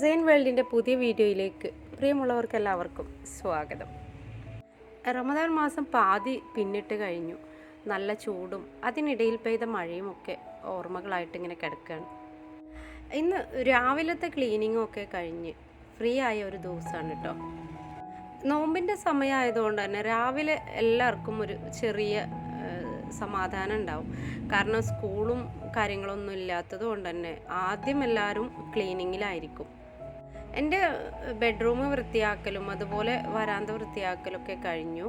സെയിൻ വേൾഡിന്റെ പുതിയ വീഡിയോയിലേക്ക് പ്രിയമുള്ളവർക്ക് എല്ലാവർക്കും സ്വാഗതം. റമദാൻ മാസം പാതി പിന്നിട്ട് കഴിഞ്ഞു. നല്ല ചൂടും അതിനിടയിൽ പെയ്ത മഴയുമൊക്കെ ഓർമ്മകളായിട്ട് ഇങ്ങനെ കിടക്കുകയാണ് ഇന്ന് രാവിലത്തെ ക്ലീനിങ്ങും ഒക്കെ കഴിഞ്ഞ് ഫ്രീ ആയ ഒരു ദിവസമാണ് കേട്ടോ. നോമ്പിന്റെ സമയമായതുകൊണ്ട് തന്നെ രാവിലെ എല്ലാവർക്കും ഒരു ചെറിയ സമാധാനം ഉണ്ടാവും. കാരണം സ്കൂളും കാര്യങ്ങളൊന്നും ഇല്ലാത്തത് കൊണ്ട് തന്നെ ആദ്യം എല്ലാവരും ക്ലീനിങ്ങിലായിരിക്കും എന്റെ ബെഡ്റൂം വൃത്തിയാക്കലും അതുപോലെ വരാന്ത വൃത്തിയാക്കലൊക്കെ കഴിഞ്ഞു.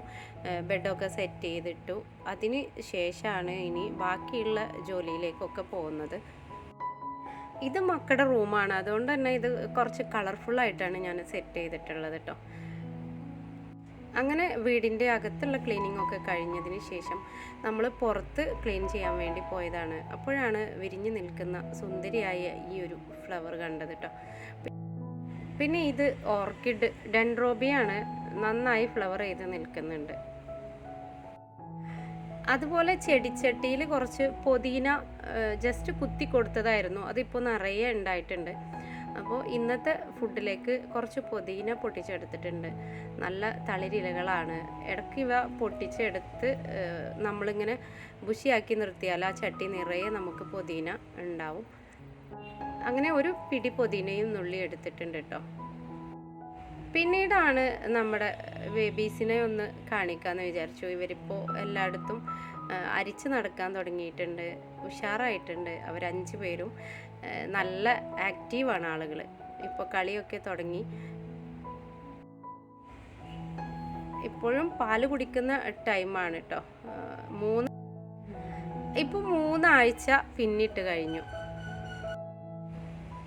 ബെഡൊക്കെ സെറ്റ് ചെയ്തിട്ടു. അതിന് ശേഷമാണ് ഇനി ബാക്കിയുള്ള ജോലിയിലേക്കൊക്കെ പോകുന്നത്. ഇത് മക്കളുടെ റൂമാണ് അതുകൊണ്ട് തന്നെ ഇത് കുറച്ച് കളർഫുള്ളായിട്ടാണ് ഞാൻ സെറ്റ് ചെയ്തിട്ടുള്ളത് കേട്ടോ അങ്ങനെ വീടിന്റെ അകത്തുള്ള ക്ലീനിങ് ഒക്കെ കഴിഞ്ഞതിന് ശേഷം നമ്മൾ പുറത്ത് ക്ലീൻ ചെയ്യാൻ വേണ്ടി പോയതാണ്. അപ്പോഴാണ് വിരിഞ്ഞു നിൽക്കുന്ന സുന്ദരിയായ ഈ ഒരു ഫ്ലവർ കണ്ടത് കേട്ടോ പിന്നെ ഇത് ഓർക്കിഡ് ഡെൻഡ്രോബിയാണ് നന്നായി ഫ്ലവർ ചെയ്ത് നിൽക്കുന്നുണ്ട്. അതുപോലെ ചെടിച്ചട്ടിയിൽ കുറച്ച് പൊതീന ജസ്റ്റ് കുത്തി കൊടുത്തതായിരുന്നു. അതിപ്പോൾ നിറയെ ഉണ്ടായിട്ടുണ്ട്. അപ്പോൾ ഇന്നത്തെ ഫുഡിലേക്ക് കുറച്ച് പൊതീന പൊട്ടിച്ചെടുത്തിട്ടുണ്ട്. നല്ല തളിരിലകളാണ്. ഇടയ്ക്ക് ഇവ പൊട്ടിച്ചെടുത്ത് നമ്മളിങ്ങനെ ബുഷിയാക്കി നിർത്തിയാൽ ആ ചട്ടി നിറയെ നമുക്ക് പൊതീന ഉണ്ടാവും. അങ്ങനെ ഒരു പിടി പൊതിനയും നുള്ളി എടുത്തിട്ടുണ്ട് കേട്ടോ പിന്നീടാണ് നമ്മുടെ ബേബീസിനെ ഒന്ന് കാണിക്കാമെന്ന് വിചാരിച്ചു. ഇവരിപ്പോൾ എല്ലായിടത്തും അരിച്ചു നടക്കാൻ തുടങ്ങിയിട്ടുണ്ട്. ഉഷാറായിട്ടുണ്ട്. അവരഞ്ച് പേരും നല്ല ആക്റ്റീവാണ് ആളുകൾ ഇപ്പോൾ കളിയൊക്കെ തുടങ്ങി. ഇപ്പോഴും പാൽ കുടിക്കുന്ന ടൈമാണ് കേട്ടോ മൂന്ന് ഇപ്പോൾ മൂന്നാഴ്ച പിന്നിട്ട് കഴിഞ്ഞു.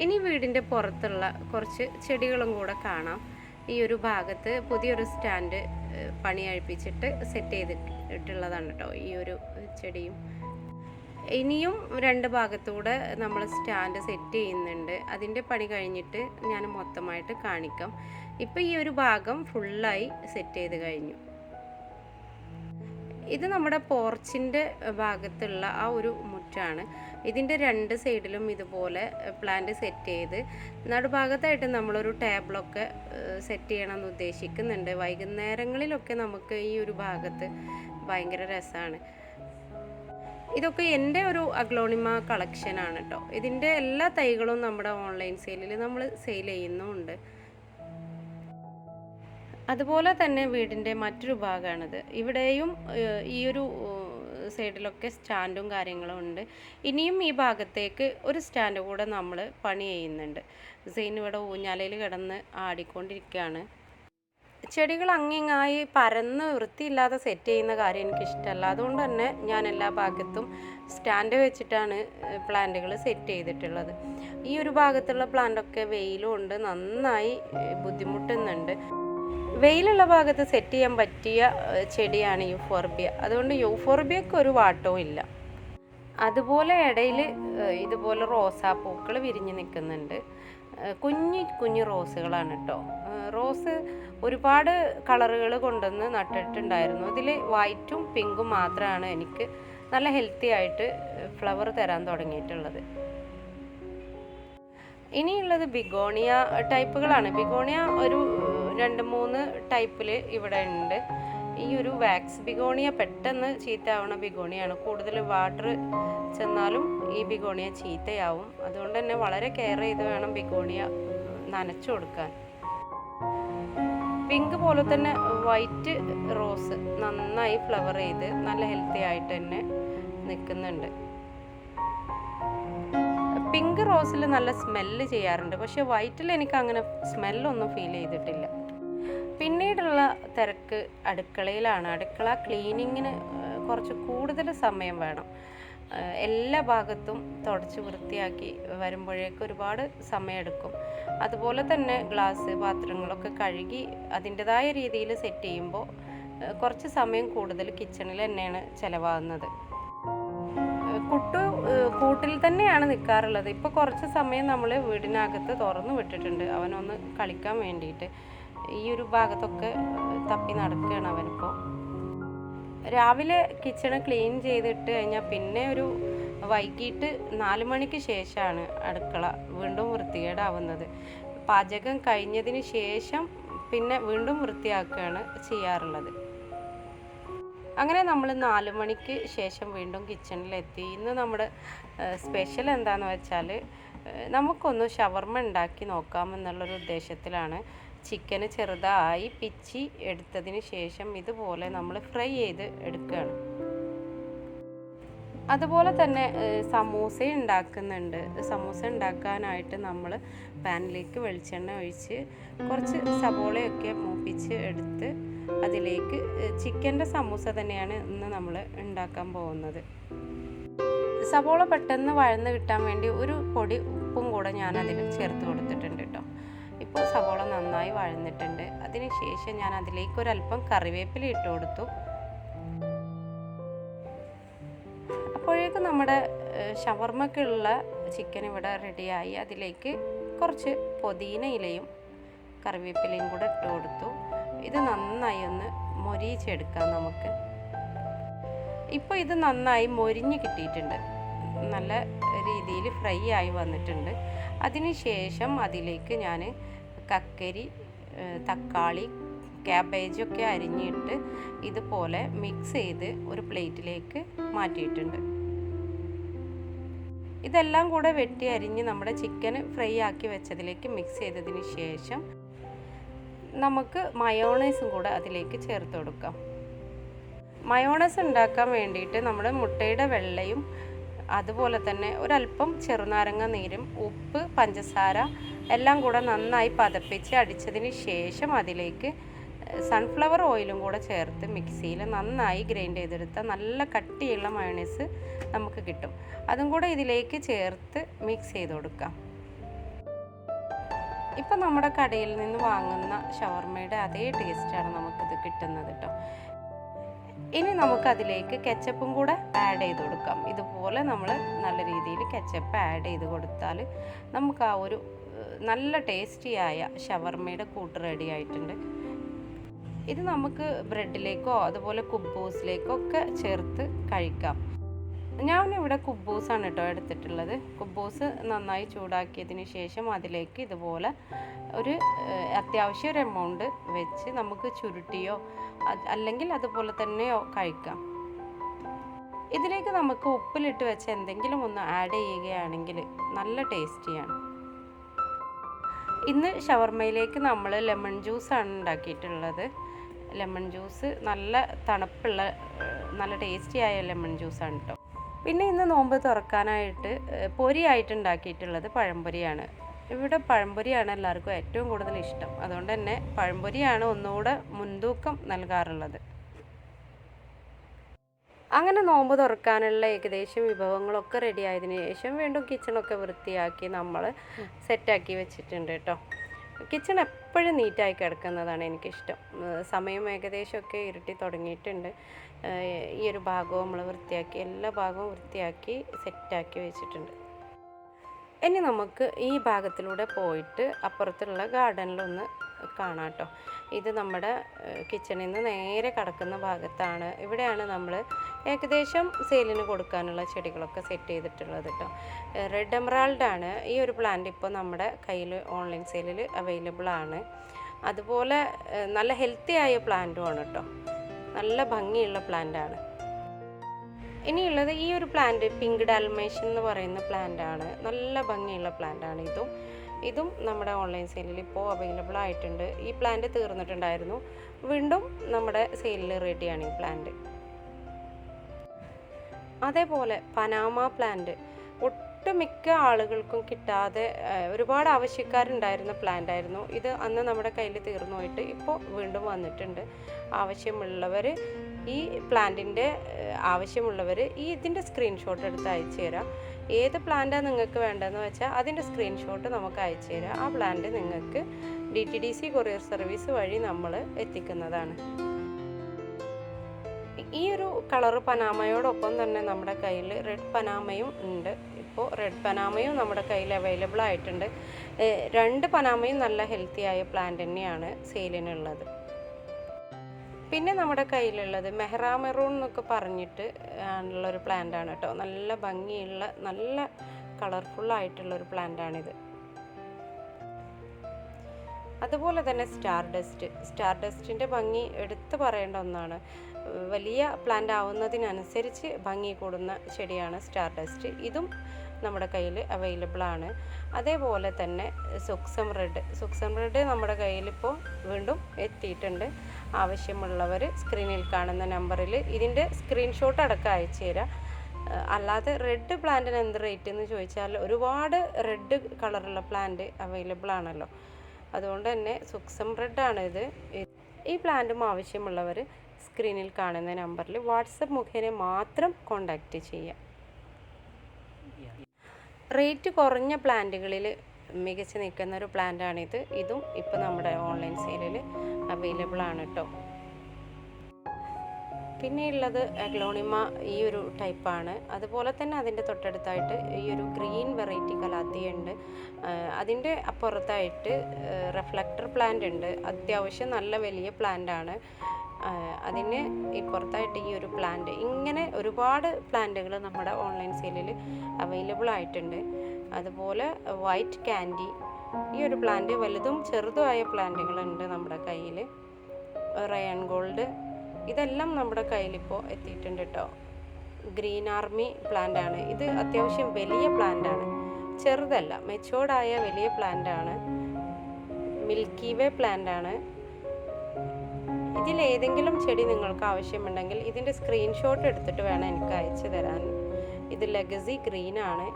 ഇനി വീടിന്റെ പുറത്തുള്ള കുറച്ച് ചെടികളും കൂടെ കാണാം. ഈ ഒരു ഭാഗത്ത് പുതിയൊരു സ്റ്റാൻഡ് പണി അഴിപ്പിച്ചിട്ട് സെറ്റ് ചെയ്തിട്ടുള്ളതാണ് കേട്ടോ ഈ ഒരു ചെടിയും. ഇനിയും രണ്ട് ഭാഗത്തൂടെ നമ്മൾ സ്റ്റാൻഡ് സെറ്റ് ചെയ്യുന്നുണ്ട്. അതിന്റെ പണി കഴിഞ്ഞിട്ട് ഞാൻ മൊത്തമായിട്ട് കാണിക്കാം. ഇപ്പം ഈ ഒരു ഭാഗം ഫുള്ളായി സെറ്റ് ചെയ്ത് കഴിഞ്ഞു. ഇത് നമ്മുടെ പോർച്ചിന്റെ ഭാഗത്തുള്ള ആ ഒരു മുറ്റാണ്. ഇതിന്റെ രണ്ട് സൈഡിലും ഇതുപോലെ പ്ലാന്റ് സെറ്റ് ചെയ്ത് നടുഭാഗത്തായിട്ട് നമ്മളൊരു ടേബിളൊക്കെ സെറ്റ് ചെയ്യണമെന്ന് ഉദ്ദേശിക്കുന്നുണ്ട്. വൈകുന്നേരങ്ങളിലൊക്കെ നമുക്ക് ഈ ഒരു ഭാഗത്ത് ഭയങ്കര രസമാണ് ഇതൊക്കെ എന്റെ ഒരു അഗ്ലോണിമ കളക്ഷനാണ് കേട്ടോ ഇതിന്റെ എല്ലാ തൈകളും നമ്മുടെ ഓൺലൈൻ സെയിലിൽ നമ്മൾ സെയിൽ ചെയ്യുന്നുമുണ്ട്. അതുപോലെ തന്നെ വീടിന്റെ മറ്റൊരു ഭാഗമാണിത് ഇവിടെയും ഈ ഒരു സൈഡിലൊക്കെ സ്റ്റാൻഡും കാര്യങ്ങളും ഉണ്ട്. ഇനിയും ഈ ഭാഗത്തേക്ക് ഒരു സ്റ്റാൻഡ് കൂടെ നമ്മൾ പണി ചെയ്യുന്നുണ്ട്. സെയിൻ ഇവിടെ ഊഞ്ഞാലയിൽ കിടന്ന് ആടിക്കൊണ്ടിരിക്കുകയാണ് ചെടികൾ അങ്ങിങ്ങായി പരന്ന് വൃത്തിയില്ലാതെ സെറ്റ് ചെയ്യുന്ന കാര്യം എനിക്കിഷ്ടമല്ല അതുകൊണ്ട് തന്നെ ഞാൻ എല്ലാ ഭാഗത്തും സ്റ്റാൻഡ് വെച്ചിട്ടാണ് പ്ലാന്റുകൾ സെറ്റ് ചെയ്തിട്ടുള്ളത്. ഈ ഒരു ഭാഗത്തുള്ള പ്ലാന്റൊക്കെ വെയിലും ഉണ്ട്. നന്നായി ബുദ്ധിമുട്ടുന്നുണ്ട്. വെയിലുള്ള ഭാഗത്ത് സെറ്റ് ചെയ്യാൻ പറ്റിയ ചെടിയാണ് യൂഫോർബിയ. അതുകൊണ്ട് യൂഫോർബിയക്ക് ഒരു വാട്ടവും ഇല്ല. അതുപോലെ ഇടയിൽ ഇതുപോലെ റോസാപ്പൂക്കൾ വിരിഞ്ഞ് നിൽക്കുന്നുണ്ട്. കുഞ്ഞു കുഞ്ഞി റോസുകളാണ് കേട്ടോ റോസ് ഒരുപാട് കളറുകൾ കൊണ്ടുവന്ന് നട്ടിട്ടുണ്ടായിരുന്നു. ഇതിൽ വൈറ്റും പിങ്കും മാത്രമാണ് എനിക്ക് നല്ല ഹെൽത്തി ആയിട്ട് ഫ്ലവർ തരാൻ തുടങ്ങിയിട്ടുള്ളത്. ഇനിയുള്ളത് ബിഗോണിയ ടൈപ്പുകളാണ്. ബിഗോണിയ ഒരു രണ്ട് മൂന്ന് ടൈപ്പിൽ ഇവിടെ ഉണ്ട്. ഈ ഒരു വാക്സ് ബിഗോണിയ പെട്ടെന്ന് ചീത്തയാവണ ബിഗോണിയാണ്. കൂടുതൽ വാട്ടർ ചെന്നാലും ഈ ബിഗോണിയ ചീത്തയാവും. അതുകൊണ്ട് തന്നെ വളരെ കെയർ ചെയ്ത് വേണം ബിഗോണിയ നനച്ചു കൊടുക്കാൻ. പിങ്ക് പോലെ തന്നെ വൈറ്റ് റോസ് നന്നായി ഫ്ലവർ ചെയ്ത് നല്ല ഹെൽത്തി ആയിട്ട് തന്നെ നിൽക്കുന്നുണ്ട്. പിങ്ക് റോസിൽ നല്ല സ്മെല്ല് ചെയ്യാറുണ്ട്. പക്ഷെ വൈറ്റിൽ എനിക്ക് അങ്ങനെ സ്മെല്ലൊന്നും ഫീൽ ചെയ്തിട്ടില്ല. പിന്നീടുള്ള തിരക്ക് അടുക്കളയിലാണ്. അടുക്കള ക്ലീനിങ്ങിന് കുറച്ച് കൂടുതൽ സമയം വേണം. എല്ലാ ഭാഗത്തും തുടച്ച് വൃത്തിയാക്കി വരുമ്പോഴേക്ക് ഒരുപാട് സമയമെടുക്കും. അതുപോലെ തന്നെ ഗ്ലാസ് പാത്രങ്ങളൊക്കെ കഴുകി അതിന്റെതായ രീതിയിൽ സെറ്റ് ചെയ്യുമ്പോൾ കുറച്ച് സമയം കൂടുതൽ കിച്ചണിൽ തന്നെയാണ് ചിലവാകുന്നത്. കുട്ടു കൂട്ടിൽ തന്നെയാണ് നിൽക്കാറുള്ളത്. ഇപ്പോൾ കുറച്ച് സമയം നമ്മൾ വീടിനകത്ത് തുറന്നു വിട്ടിട്ടുണ്ട്. അവനൊന്ന് കളിക്കാൻ വേണ്ടിയിട്ട്. ഈ ഒരു ഭാഗത്തൊക്കെ തപ്പി നടക്കുകയാണ് അവനിപ്പോൾ രാവിലെ കിച്ചണ് ക്ലീൻ ചെയ്തിട്ട് കഴിഞ്ഞാൽ പിന്നെ ഒരു വൈകിട്ട് നാല് മണിക്ക് ശേഷമാണ് അടുക്കള വീണ്ടും വൃത്തികേടാവുന്നത്. പാചകം കഴിഞ്ഞതിന് ശേഷം പിന്നെ വീണ്ടും വൃത്തിയാക്കുകയാണ് ചെയ്യാറുള്ളത്. അങ്ങനെ നമ്മൾ നാല് മണിക്ക് ശേഷം വീണ്ടും കിച്ചണിലെത്തി ഇന്ന് നമ്മുടെ സ്പെഷ്യൽ എന്താണെന്ന് വെച്ചാൽ നമുക്കൊന്ന് ഷവർമ്മ ഉണ്ടാക്കി നോക്കാമെന്നുള്ളൊരു ഉദ്ദേശത്തിലാണ് ചിക്കന് ചെറുതായി പിച്ചി എടുത്തതിന് ശേഷം ഇതുപോലെ നമ്മൾ ഫ്രൈ ചെയ്ത് എടുക്കുകയാണ് അതുപോലെ തന്നെ സമൂസ ഉണ്ടാക്കുന്നുണ്ട്. സമൂസ ഉണ്ടാക്കാനായിട്ട് നമ്മൾ പാനിലേക്ക് വെളിച്ചെണ്ണ ഒഴിച്ച് കുറച്ച് സബോളയൊക്കെ മൂപ്പിച്ച് എടുത്ത് അതിലേക്ക് ചിക്കന്റെ സമൂസ തന്നെയാണ് ഇന്ന് നമ്മൾ ഉണ്ടാക്കാൻ പോകുന്നത്. സബോള പെട്ടെന്ന് വഴന്ന് കിട്ടാൻ വേണ്ടി ഒരു പൊടി ഉപ്പും കൂടെ ഞാൻ അതിൽ ചേർത്ത് കൊടുത്തിട്ടുണ്ട് കേട്ടോ. ഇപ്പോൾ സബോള നന്നായി വഴന്നിട്ടുണ്ട്. അതിനുശേഷം ഞാൻ അതിലേക്ക് ഒരല്പം കറിവേപ്പില ഇട്ട് കൊടുത്തു. അപ്പോഴേക്കും നമ്മുടെ ഷവർമ്മക്കുള്ള ചിക്കൻ ഇവിടെ റെഡിയായി അതിലേക്ക് കുറച്ച് പൊതീന ഇലയും കറിവേപ്പിലയും കൂടെ ഇട്ട് കൊടുത്തു. ഇത് നന്നായി ഒന്ന് മൊരിയിച്ചെടുക്കാം നമുക്ക്. ഇപ്പോൾ ഇത് നന്നായി മൊരിഞ്ഞ് കിട്ടിയിട്ടുണ്ട്. നല്ല രീതിയിൽ ഫ്രൈ ആയി വന്നിട്ടുണ്ട്. അതിനുശേഷം അതിലേക്ക് ഞാൻ കക്കരി തക്കാളി ക്യാബേജൊക്കെ അരിഞ്ഞിട്ട് ഇതുപോലെ മിക്സ് ചെയ്ത് ഒരു പ്ലേറ്റിലേക്ക് മാറ്റിയിട്ടുണ്ട്. ഇതെല്ലാം കൂടെ വെട്ടി അരിഞ്ഞ് നമ്മുടെ ചിക്കൻ ഫ്രൈ ആക്കി വെച്ചതിലേക്ക് മിക്സ് ചെയ്തതിന് ശേഷം നമുക്ക് മയോണൈസും കൂടെ അതിലേക്ക് ചേർത്ത് കൊടുക്കാം. മയോണൈസ് ഉണ്ടാക്കാൻ വേണ്ടിയിട്ട് നമ്മൾ മുട്ടയുടെ വെള്ളയും അതുപോലെ തന്നെ ഒരല്പം ചെറുനാരങ്ങ നീരും ഉപ്പ് പഞ്ചസാര എല്ലാം കൂടെ നന്നായി പതപ്പിച്ച് അടിച്ചതിന് ശേഷം അതിലേക്ക് സൺഫ്ലവർ ഓയിലും കൂടെ ചേർത്ത് മിക്സിയിൽ നന്നായി ഗ്രൈൻഡ് ചെയ്തെടുത്ത നല്ല കട്ടിയുള്ള മയോണൈസ് നമുക്ക് കിട്ടും. അതും കൂടെ ഇതിലേക്ക് ചേർത്ത് മിക്സ് ചെയ്ത് കൊടുക്കാം. ഇപ്പം നമ്മുടെ കടയിൽ നിന്ന് വാങ്ങുന്ന ഷവർമ്മയുടെ അതേ ടേസ്റ്റാണ് നമുക്കിത് കിട്ടുന്നത് കേട്ടോ ഇനി നമുക്കതിലേക്ക് കെച്ചപ്പും കൂടെ ആഡ് ചെയ്ത് കൊടുക്കാം. ഇതുപോലെ നമ്മൾ നല്ല രീതിയിൽ കെച്ചപ്പ് ആഡ് ചെയ്ത് കൊടുത്താൽ നമുക്ക് ആ ഒരു നല്ല ടേസ്റ്റിയായ ഷവർമ്മയുടെ കൂട്ട് റെഡി ആയിട്ടുണ്ട്. ഇത് നമുക്ക് ബ്രെഡിലേക്കോ അതുപോലെ കുബൂസിലേക്കോ ഒക്കെ ചേർത്ത് കഴിക്കാം. ഞാൻ ഞാനിവിടെ കുബൂസാണ് കേട്ടോ എടുത്തിട്ടുള്ളത്. കുബൂസ് നന്നായി ചൂടാക്കിയതിന് ശേഷം അതിലേക്ക് ഇതുപോലെ ഒരു അത്യാവശ്യം ഒരു എമൗണ്ട് വെച്ച് നമുക്ക് ചുരുട്ടിയോ അല്ലെങ്കിൽ അതുപോലെ തന്നെയോ കഴിക്കാം. ഇതിലേക്ക് നമുക്ക് ഉപ്പിലിട്ട് വെച്ച് എന്തെങ്കിലും ഒന്ന് ആഡ് ചെയ്യുകയാണെങ്കിൽ നല്ല ടേസ്റ്റിയാണ് ഇന്ന് ഷവർമയിലേക്ക് നമ്മൾ ലെമൺ ജ്യൂസാണ് ഉണ്ടാക്കിയിട്ടുള്ളത്. ലെമൺ ജ്യൂസ് നല്ല തണുപ്പുള്ള നല്ല ടേസ്റ്റി ആയ ലെമൺ ജ്യൂസാണ് കേട്ടോ പിന്നെ ഇന്ന് നോമ്പ് തുറക്കാനായിട്ട് പൊരിയായിട്ട് ഉണ്ടാക്കിയിട്ടുള്ളത് പഴംപൊരിയാണ്. ഇവിടെ പഴംപൊരിയാണ് എല്ലാവർക്കും ഏറ്റവും കൂടുതൽ ഇഷ്ടം. അതുകൊണ്ട് തന്നെ പഴംപൊരിയാണ് ഒന്നുകൂടെ മുൻതൂക്കം നൽകാറുള്ളത്. അങ്ങനെ നോമ്പ് തുറക്കാനുള്ള ഏകദേശം വിഭവങ്ങളൊക്കെ റെഡി ആയതിനു ശേഷം വീണ്ടും കിച്ചണൊക്കെ വൃത്തിയാക്കി നമ്മൾ സെറ്റാക്കി വെച്ചിട്ടുണ്ട് കേട്ടോ കിച്ചൺ എപ്പോഴും നീറ്റായി കിടക്കുന്നതാണ് എനിക്കിഷ്ടം. സമയം ഏകദേശമൊക്കെ ഇരുട്ടി തുടങ്ങിയിട്ടുണ്ട്. ഈ ഒരു ഭാഗവും നമ്മൾ വൃത്തിയാക്കി എല്ലാ ഭാഗവും വൃത്തിയാക്കി സെറ്റാക്കി വെച്ചിട്ടുണ്ട്. ഇനി നമുക്ക് ഈ ഭാഗത്തിലൂടെ പോയിട്ട് അപ്പുറത്തുള്ള ഗാർഡനിലൊന്ന് കാണാം കേട്ടോ ഇത് നമ്മുടെ കിച്ചണിൽ നിന്ന് നേരെ കടക്കുന്ന ഭാഗത്താണ്. ഇവിടെയാണ് നമ്മൾ ഏകദേശം സെയിലിന് കൊടുക്കാനുള്ള ചെടികളൊക്കെ സെറ്റ് ചെയ്തിട്ടുള്ളത് കേട്ടോ റെഡ് എമറാൾഡ് ആണ് ഈ ഒരു പ്ലാന്റ് ഇപ്പോൾ നമ്മുടെ കയ്യിൽ ഓൺലൈൻ സെയിലിൽ അവൈലബിൾ ആണ്. അതുപോലെ നല്ല ഹെൽത്തി ആയ പ്ലാന്റും ആണ് കേട്ടോ നല്ല ഭംഗിയുള്ള പ്ലാന്റ് ആണ്. ഇനിയുള്ളത് ഈ ഒരു പ്ലാന്റ് പിങ്ക് ഡാൽമേഷൻ എന്ന് പറയുന്ന പ്ലാന്റ് ആണ്. നല്ല ഭംഗിയുള്ള പ്ലാന്റ് ആണ് ഇതും. ഇതും നമ്മുടെ ഓൺലൈൻ സെയിലിൽ ഇപ്പോൾ അവൈലബിൾ ആയിട്ടുണ്ട്. ഈ പ്ലാന്റ് തീർന്നിട്ടുണ്ടായിരുന്നു. വീണ്ടും നമ്മുടെ സെയിലിൽ റെഡിയാണ് ഈ പ്ലാന്റ് അതേപോലെ പനാമ പ്ലാന്റ് ഒട്ടുമിക്ക ആളുകൾക്കും കിട്ടാതെ ഒരുപാട് ആവശ്യക്കാരുണ്ടായിരുന്ന പ്ലാന്റ് ആയിരുന്നു. ഇത് അന്ന് നമ്മുടെ കയ്യിൽ തീർന്നു പോയിട്ട് ഇപ്പോൾ വീണ്ടും വന്നിട്ടുണ്ട്. ആവശ്യമുള്ളവർ ഈ പ്ലാന്റിന്റെ ആവശ്യമുള്ളവർ ഈ ഇതിന്റെ സ്ക്രീൻഷോട്ട് എടുത്ത് അയച്ചു തരാം. ഏത് പ്ലാന്റാണ് നിങ്ങൾക്ക് വേണ്ടതെന്ന് വെച്ചാൽ അതിന്റെ സ്ക്രീൻഷോട്ട് നമുക്ക് അയച്ചു തരാം. ആ പ്ലാന്റ് നിങ്ങൾക്ക് D T D C courier service വഴി നമ്മൾ എത്തിക്കുന്നതാണ്. ഈ ഒരു കളർ പനാമയോടൊപ്പം തന്നെ നമ്മുടെ കയ്യിൽ റെഡ് പനാമയും ഉണ്ട്. ഇപ്പോൾ റെഡ് പനാമയും നമ്മുടെ കയ്യിൽ അവൈലബിൾ ആയിട്ടുണ്ട്. രണ്ട് പനാമയും നല്ല ഹെൽത്തി ആയ പ്ലാന്റ് തന്നെയാണ് സെയിലിനുള്ളത് പിന്നെ നമ്മുടെ കയ്യിലുള്ളത് മെഹ്റാ മെറൂൺ എന്നൊക്കെ പറഞ്ഞിട്ട് ഉള്ള ഒരു പ്ലാന്റ് ആണ് കേട്ടോ. നല്ല ഭംഗിയുള്ള നല്ല കളർഫുൾ ആയിട്ടുള്ള ഒരു പ്ലാന്റ് ആണിത്. അതുപോലെ തന്നെ സ്റ്റാർ ഡസ്റ്റ് സ്റ്റാർ ഡസ്റ്റിന്റെ ഭംഗി എടുത്തു പറയേണ്ട ഒന്നാണ്. വലിയ പ്ലാന്റ് ആവുന്നതിനനുസരിച്ച് ഭംഗി കൂടുന്ന ചെടിയാണ് സ്റ്റാർ ഡസ്റ്റ് ഇതും നമ്മുടെ കയ്യിൽ അവൈലബിൾ ആണ്. അതേപോലെ തന്നെ സുക്സം റെഡ് സുക്സം റെഡ് നമ്മുടെ കയ്യിലിപ്പോൾ വീണ്ടും എത്തിയിട്ടുണ്ട്. ആവശ്യമുള്ളവർ സ്ക്രീനിൽ കാണുന്ന നമ്പറിൽ ഇതിന്റെ സ്ക്രീൻഷോട്ട് അടക്കം അയച്ചു തരാം. അല്ലാതെ റെഡ് പ്ലാന്റിന് എന്ത് റേറ്റ് എന്ന് ചോദിച്ചാൽ ഒരുപാട് റെഡ് കളറുള്ള പ്ലാന്റ് അവൈലബിൾ ആണല്ലോ. അതുകൊണ്ട് തന്നെ സുക്സം ആണ് ഇത്. ഈ പ്ലാന്റും ആവശ്യമുള്ളവർ സ്ക്രീനിൽ കാണുന്ന നമ്പറിൽ വാട്സപ്പ് മുഖേന മാത്രം കോണ്ടാക്റ്റ് ചെയ്യാം റേറ്റ് കുറഞ്ഞ പ്ലാന്റുകളിൽ മികച്ച് നിൽക്കുന്ന ഒരു പ്ലാന്റാണിത്. ഇതും ഇപ്പോൾ നമ്മുടെ ഓൺലൈൻ സെയിലിൽ അവൈലബിൾ ആണ് കേട്ടോ. പിന്നെയുള്ളത് അഗ്ലോണിമ ഈ ഒരു ടൈപ്പാണ്. അതുപോലെ തന്നെ അതിന്റെ തൊട്ടടുത്തായിട്ട് ഈ ഒരു ഗ്രീൻ വെറൈറ്റി കലാത്തിയുണ്ട് അതിന്റെ അപ്പുറത്തായിട്ട് റിഫ്ലക്ടർ പ്ലാന്റ് ഉണ്ട്. അത്യാവശ്യം നല്ല വലിയ പ്ലാന്റ് ആണ് അതിന് ഇപ്പുറത്തായിട്ട് ഈ ഒരു പ്ലാന്റ് ഇങ്ങനെ ഒരുപാട് പ്ലാന്റുകൾ നമ്മുടെ ഓൺലൈൻ സെയിലിൽ അവൈലബിൾ ആയിട്ടുണ്ട്. അതുപോലെ വൈറ്റ് കാൻഡി ഈ ഒരു പ്ലാന്റ് വലുതും ചെറുതുമായ പ്ലാന്റുകളുണ്ട് നമ്മുടെ കയ്യിൽ റയൺ ഗോൾഡ് ഇതെല്ലാം നമ്മുടെ കയ്യിലിപ്പോൾ എത്തിയിട്ടുണ്ട് കേട്ടോ ഗ്രീൻ ആർമി പ്ലാന്റ് ആണ്. ഇത് അത്യാവശ്യം വലിയ പ്ലാന്റ് ആണ്. ചെറുതല്ല മെച്ചോർഡായ വലിയ പ്ലാന്റ് ആണ്. മിൽക്കി വേ പ്ലാന്റ് ആണ്. ഇതിൽ ഏതെങ്കിലും ചെടി നിങ്ങൾക്ക് ആവശ്യമുണ്ടെങ്കിൽ ഇതിന്റെ സ്ക്രീൻഷോട്ട് എടുത്തിട്ട് വേണം എനിക്ക് അയച്ചു തരാൻ. ഇത് ലെഗസി ഗ്രീൻ ആണ്.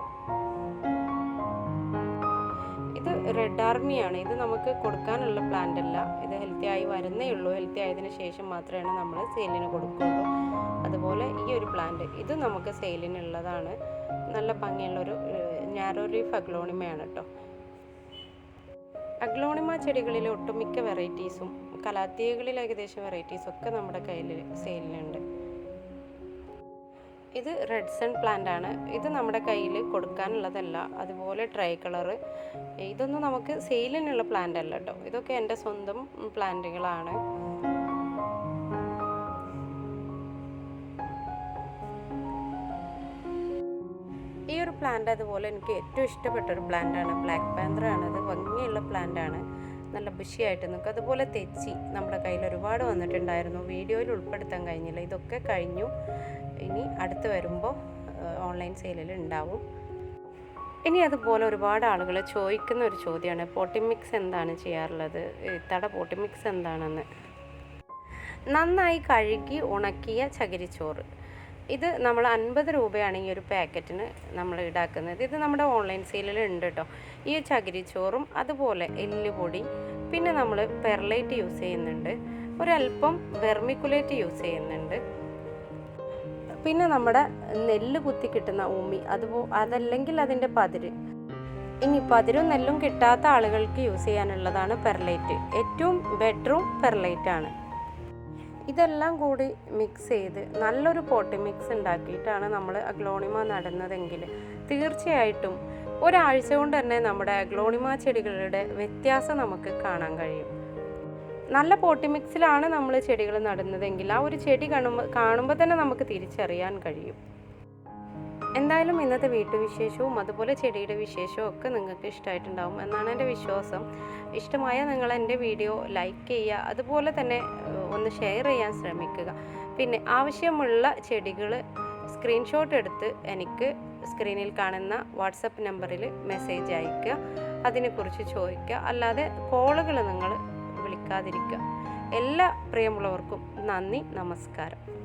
ഇത് റെഡ് ആർമിയാണ് ഇത് നമുക്ക് കൊടുക്കാനുള്ള പ്ലാന്റ് അല്ല. ഇത് ഹെൽത്തി ആയി വരുന്നേ ഉള്ളൂ. ഹെൽത്തി ആയതിനു ശേഷം മാത്രമേ നമ്മൾ സെയിലിന് കൊടുക്കുള്ളൂ. അതുപോലെ ഈ ഒരു പ്ലാന്റ് ഇത് നമുക്ക് സെയിലിനുള്ളതാണ് നല്ല ഭംഗിയുള്ളൊരു നാരോ ഫഗ്ലോണിമയാണ് കേട്ടോ അഗ്ലോണിമ ചെടികളിലെ ഒട്ടുമിക്ക വെറൈറ്റീസും കലാത്തീകളിൽ ഏകദേശം വെറൈറ്റീസും ഒക്കെ നമ്മുടെ കയ്യിൽ സെയിലിലുണ്ട് ഇത് റെഡ് സൺ പ്ലാന്റ് ആണ്. ഇത് നമ്മുടെ കയ്യിൽ കൊടുക്കാനുള്ളതല്ല അതുപോലെ ട്രൈ കളറ്. ഇതൊന്നും നമുക്ക് സെയിലിനുള്ള പ്ലാന്റ് അല്ല കേട്ടോ. ഇതൊക്കെ എന്റെ സ്വന്തം പ്ലാന്റുകളാണ്. പ്ലാന്റ് അതുപോലെ എനിക്ക് ഏറ്റവും ഇഷ്ടപ്പെട്ട ഒരു പ്ലാന്റാണ് ബ്ലാക്ക് പാന്തറാണ് അത് ഭംഗിയുള്ള പ്ലാന്റാണ് നല്ല ബുഷിയായിട്ട് നിൽക്കും. അതുപോലെ തെച്ചി നമ്മുടെ കയ്യിൽ ഒരുപാട് വന്നിട്ടുണ്ടായിരുന്നു. വീഡിയോയിൽ ഉൾപ്പെടുത്താൻ കഴിഞ്ഞില്ല. ഇതൊക്കെ കഴിഞ്ഞു. ഇനി അടുത്ത് വരുമ്പോൾ ഓൺലൈൻ സെയിലിൽ ഉണ്ടാവും. ഇനി അതുപോലെ ഒരുപാട് ആളുകൾ ചോദിക്കുന്ന ഒരു ചോദ്യമാണ്. പോട്ടിമിക്സ് എന്താണ് ചെയ്യാറുള്ളത്? ഇത്തട പോട്ടിമിക്സ് എന്താണെന്ന്. നന്നായി കഴുകി ഉണക്കിയ ചകിരിച്ചോറ്. ഇത് നമ്മൾ അൻപത് രൂപയാണ് ഈ ഒരു പാക്കറ്റിന് നമ്മൾ ഈടാക്കുന്നത്. ഇത് നമ്മുടെ ഓൺലൈൻ സെയിലിൽ ഉണ്ട് കേട്ടോ. ഈ ചകിരിച്ചോറും അതുപോലെ എല്ലുപൊടി പിന്നെ നമ്മൾ പെർലൈറ്റ് യൂസ് ചെയ്യുന്നുണ്ട്. ഒരല്പം വെർമിക്കുലേറ്റ് യൂസ് ചെയ്യുന്നുണ്ട്. പിന്നെ നമ്മുടെ നെല്ല് കുത്തി കിട്ടുന്ന ഉമി അതുപോ അതല്ലെങ്കിൽ അതിന്റെ പതിര്. ഇനി പതിരും നെല്ലും കിട്ടാത്ത ആളുകൾക്ക് യൂസ് ചെയ്യാനുള്ളതാണ് പെർലൈറ്റ്. ഏറ്റവും ബെറ്ററും പെർലൈറ്റ് ആണ്. ഇതെല്ലാം കൂടി മിക്സ് ചെയ്ത് നല്ലൊരു പോട്ടി മിക്സ് ഉണ്ടാക്കിയിട്ടാണ് നമ്മൾ അഗ്ലോണിമ നടുന്നതെങ്കിൽ തീർച്ചയായിട്ടും ഒരാഴ്ച കൊണ്ട് തന്നെ നമ്മുടെ അഗ്ലോണിമ ചെടികളുടെ വ്യത്യാസം നമുക്ക് കാണാൻ കഴിയും. നല്ല പോട്ടി മിക്സിലാണ് നമ്മൾ ചെടികൾ നടുന്നതെങ്കിൽ ആ ഒരു ചെടി കാണുമ്പോൾ കാണുമ്പോൾ തന്നെ നമുക്ക് തിരിച്ചറിയാൻ കഴിയും. എന്തായാലും ഇന്നത്തെ വീട്ടുവിശേഷവും അതുപോലെ ചെടിയുടെ വിശേഷവും ഒക്കെ നിങ്ങൾക്ക് ഇഷ്ടമായിട്ടുണ്ടാവും എന്നാണ് എന്റെ വിശ്വാസം. ഇഷ്ടമായ നിങ്ങൾ എന്റെ വീഡിയോ ലൈക്ക് ചെയ്യുക അതുപോലെ തന്നെ ഒന്ന് ഷെയർ ചെയ്യാൻ ശ്രമിക്കുക. പിന്നെ ആവശ്യമുള്ള ചെടികൾ സ്ക്രീൻഷോട്ട് എടുത്ത് എനിക്ക് സ്ക്രീനിൽ കാണുന്ന വാട്സപ്പ് നമ്പറിൽ മെസ്സേജ് അയക്കുക അതിനെക്കുറിച്ച് ചോദിക്കുക. അല്ലാതെ കോളുകൾ നിങ്ങൾ വിളിക്കാതിരിക്കുക. എല്ലാ പ്രിയമുള്ളവർക്കും നന്ദി നമസ്കാരം.